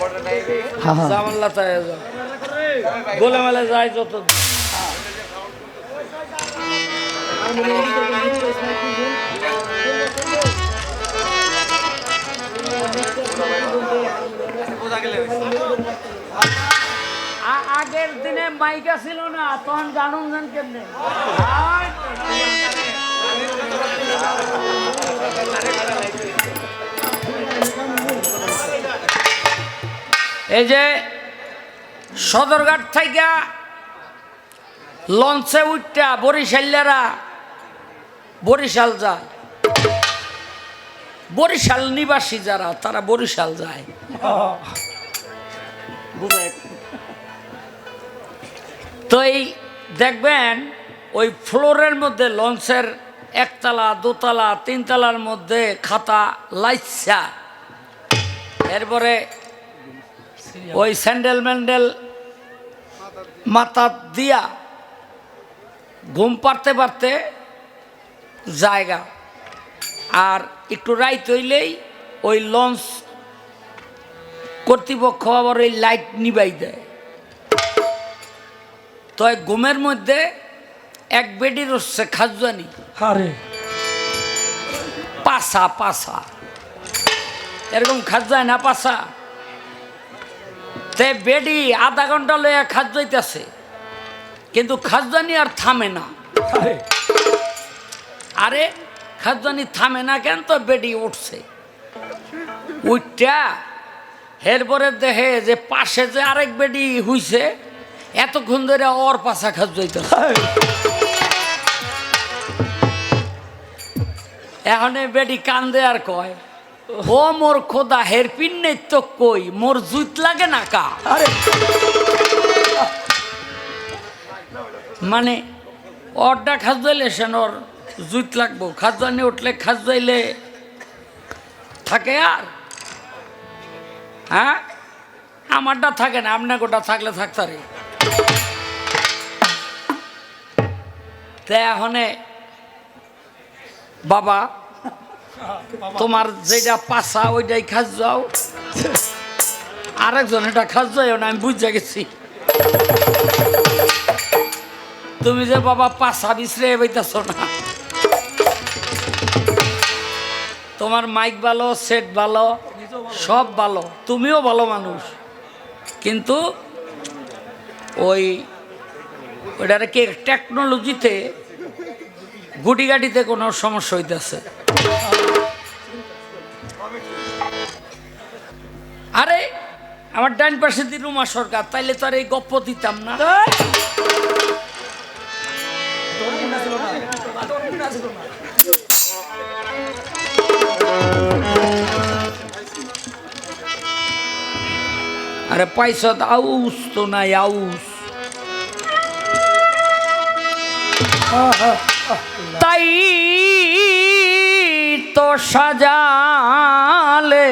হ্যাঁ হ্যাঁ। জামাল্লা তাই যাও যায় যত আগের দিনে মাইকা ছিল না তখন জানুন জান কেমনে? এই যে সদরঘাট থেকে লঞ্চে উঠটা বরিশাল্লারা বরিশাল যায়। বরিশাল নিবাসী যারা, তারা বরিশাল যায়। তো এই দেখবেন, ওই ফ্লোরের মধ্যে লঞ্চের একতলা, দোতলা, তিনতলার মধ্যে খাতা লাইসা। এরপরে ওই স্যান্ডেল ম্যান্ডেল মাথা দিয়া ঘুম পারতে পারতে জায়গা। আর একটু রাইত হইলেই ওই লঞ্চ কর্তৃপক্ষ আবার ওই লাইট নিবাই দেয়। তো ঘুমের মধ্যে এক বেডি রসছে খাজুয়ানি। আরে। পাসা পাসা এরকম খাজায় না পাসা তে বেডি আধা ঘণ্টা লইয়া খাজাইতেছে কিন্তু খাজানি আর থামে না। আরে। খাজানি থামে না কেন তো বেডি উঠছে? উঠটা এরপরে দেখে যে পাশে যে আরেক বেডি হইছে এতক্ষণ ধরে ওর পাশা আরে, এখন বেডি কান্দে আর কয়? ও মোর খোদা হেরপিন নেই তো কই? মোর জুত লাগে না কা? মানে ওরটা খাজাইলে সেন ওর জুত লাগবো। খাজানি উঠলে খাজাইলে থাকে আর? হ্যাঁ? আমারটা থাকে না আপনার গোটা থাকলে থাকতারে তে এখনে বাবা তোমার যেটা পাশা ওইটাই খাস যাও। আরেকজন এটা খাজ যাও না, আমি বুঝে গেছি। তুমি যে বাবা পাশা বিছরে বইতেছ না। তোমার মাইক ভালো, সেট ভালো, সব ভালো। তুমিও ভালো মানুষ। কিন্তু ওই ওইটার কি টেকনোলজিতে গুটিগাটিতে কোনো সমস্যা হইতেছে। আমার ডান পাশে দি রুমা সরকার, তাইলে তো আর এই গপ্প দিতাম না। আরে পয়সা আউস তো নাই, আউস। তাই তো সাজালে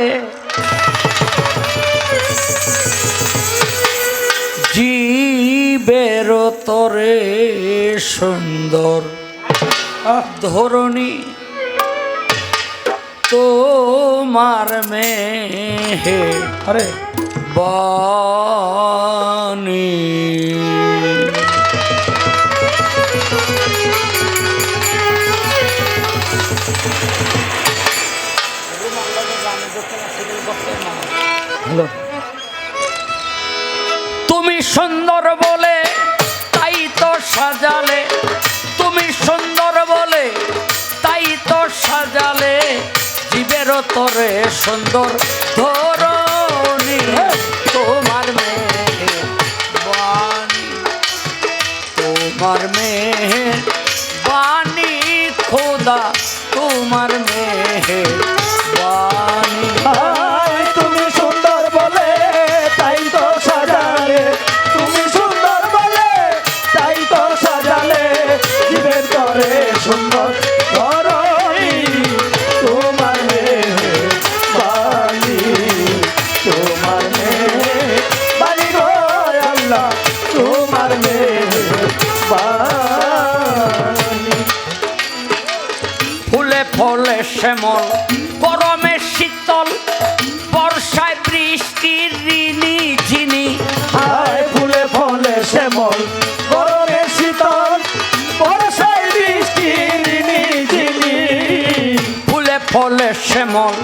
জীবের তরে সুন্দর ধরণী তোমার মেহে আরে। বাণী। হ্যালো। তুমি সুন্দর বলে সাজালে, তুমি সুন্দর বলে, তাই তো সাজালে জীবের তরে সুন্দর ধরণী। তোমার মেয়ে বাণী, তোমার মেয়ে বাণী, খোদা, তোমার মেয়ে শ্যামল। গরমে শীতল বর্ষায় বৃষ্টির ঋণী চিনি হায় ফুলে ফলে শ্যামল গরমে শীতল বর্ষায় বৃষ্টির ঋণী চিনি ফুলে ফলে শ্যামল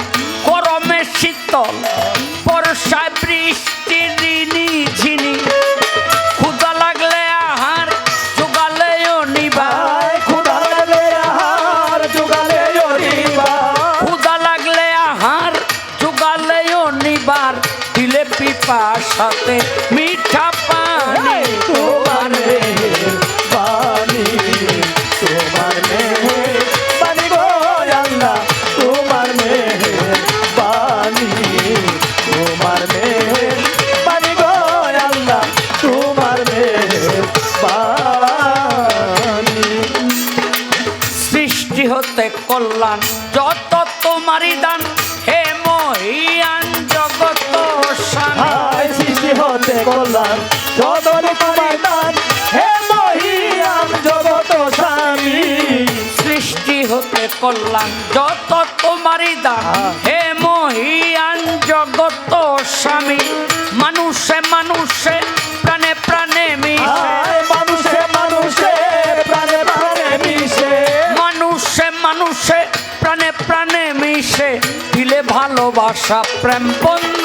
তোমারই দান হে মহিয়ান সৃষ্টি হতে কল্যাণ সদর তোমার দান। হে মহিয়ান জগত স্বামী সৃষ্টি হতে কল্যাণ যত তোমারই দান হে মহিয়ান ভালোবাসা প্রেম বন্ধ।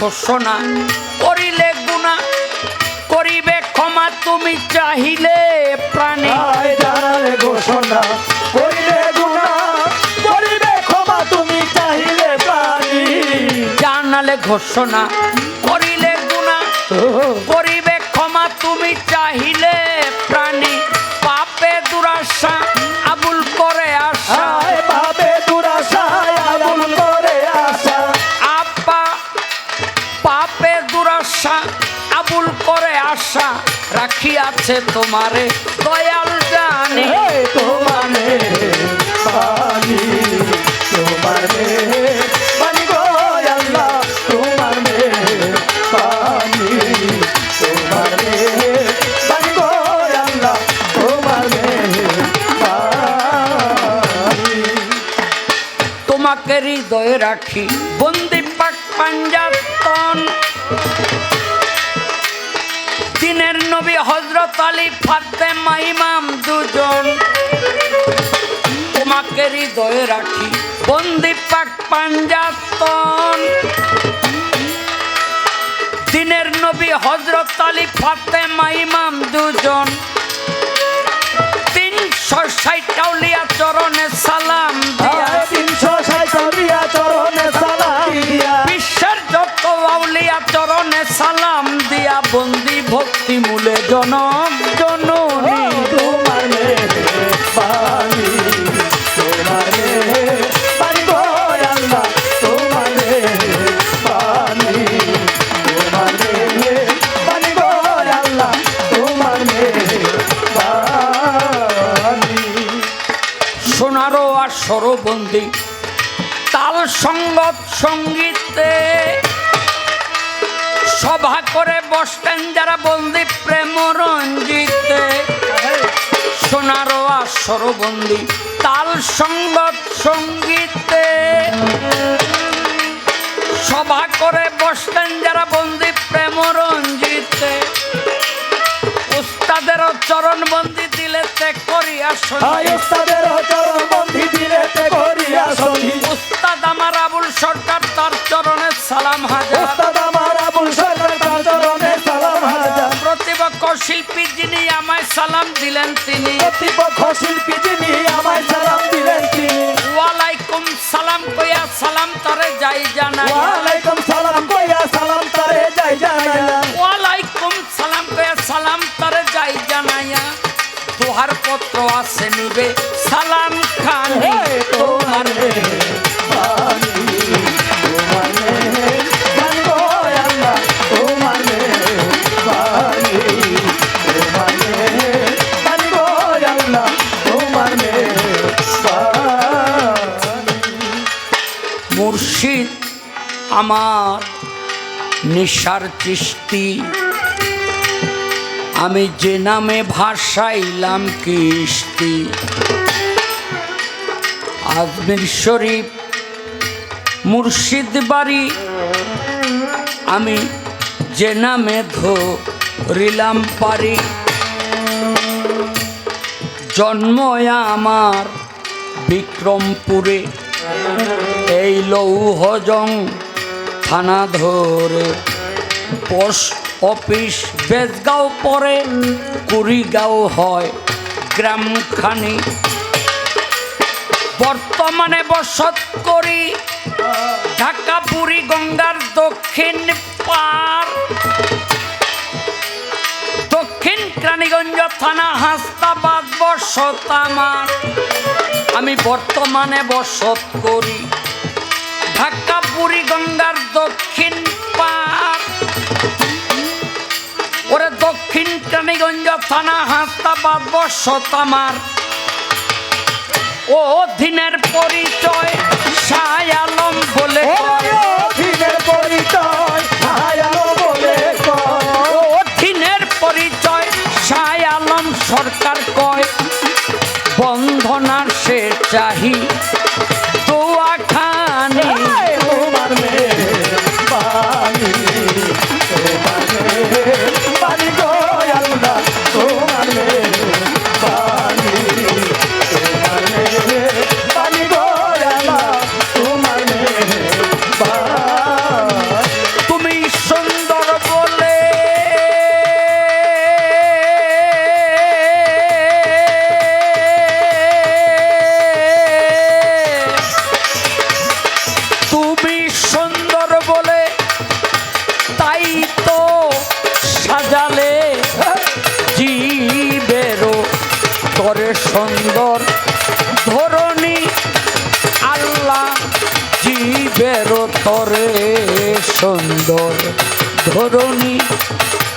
ঘোষণা করিলে গুণা করিবে ক্ষমা তুমি চাহিলে প্রাণী। ঘোষণা করিলে গুণা করিবে ক্ষমা তুমি চাহিলে প্রাণী। জানালে ঘোষণা করিলে গুণা করিবে ক্ষমা তুমি চাহিলে প্রাণী। পাপে দুরাশা আবুল করে আশা। পাবে দুরাশায় আগুন করে আসা আপা পাপে দুরাশা আবুল করে আশা। রাখিয়াছে তোমারে দয়াল জানি। আলী ফাতেমা ইমাম দুজন। তোমাকে হৃদয়ে রাখি বন্দি পাক পাঞ্জাতন। দিনের নবী হজরত আলী ফাতেমা ইমাম দুজন। তিনশো ষাট আউলিয়া চরণে সালাম দিয়া। তিনশো সাইতলিয়া চরণে সালাম দিয়া। বিশ্বের যত আউলিয়া চরণে সালাম দিয়া বন্দি ভক্তি মূলে জনম। সরবন্দি তাল সঙ্গত সঙ্গীতে সভা করে বসতেন যারা বন্দি প্রেম রঞ্জিতে সোনারো আর সরবন্দি তাল সঙ্গত সঙ্গীতে সভা করে বসতেন যারা বন্দি প্রেম রঞ্জিতে উস্তাদেরও চরণ বন্দি দিলেতে করিয়া সংগীত আয় সালাম হাজার। প্রতিপক্ষ শিল্পী যিনি আমায় সালাম দিলেন তিনি। প্রতিপক্ষ শিল্পী যিনি আমায় সালাম দিলেন তিনি। ওয়ালাইকুম সালাম কইয়া সালাম তরে যাই জানাই। ওয়ালাইকুম সালাম কইয়া সালাম তারে যাই জানাইয়া ওয়ালাইকুম সালাম কইয়া সালাম তরে যাই জানাইয়া তোহার পত্র আছে নিবে সালাম খান তোমার আমার নিশার চিস্তি আমি যে নামে ভাসাইলাম কিস্তি আজমির শরীফ, মুর্শিদ বাড়ি। আমি যে নামে ধরিলাম পারি। জন্ম আমার বিক্রমপুরে, এই লৌহজং থানা ধরে। পোস্ট অফিস বেজগাঁও পরে, কুড়িগাঁও হয় গ্রামখানি। বর্তমানে বসত করি ঢাকা পুরী গঙ্গার দক্ষিণ পার দক্ষিণ ক্রানীগঞ্জ থানা হাস্তাবাদ বসত আমার। আমি বর্তমানে বসত করি। পুরী গঙ্গার দক্ষিণ পার ওরে দক্ষিণ ক্রানীগঞ্জ থানা হাস্তাবাদ বসত আমার ও দিনের পরিচয় আলম বলে পরিচয় হায়ালো বলে কয়। ও দিনের পরিচয় সরকার কয়। বন্ধনার সে চাহি বেরো বেরোতরে সুন্দর ধরণী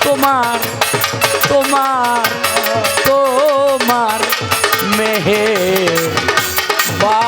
তোমার তোমার তোমার মেহে বা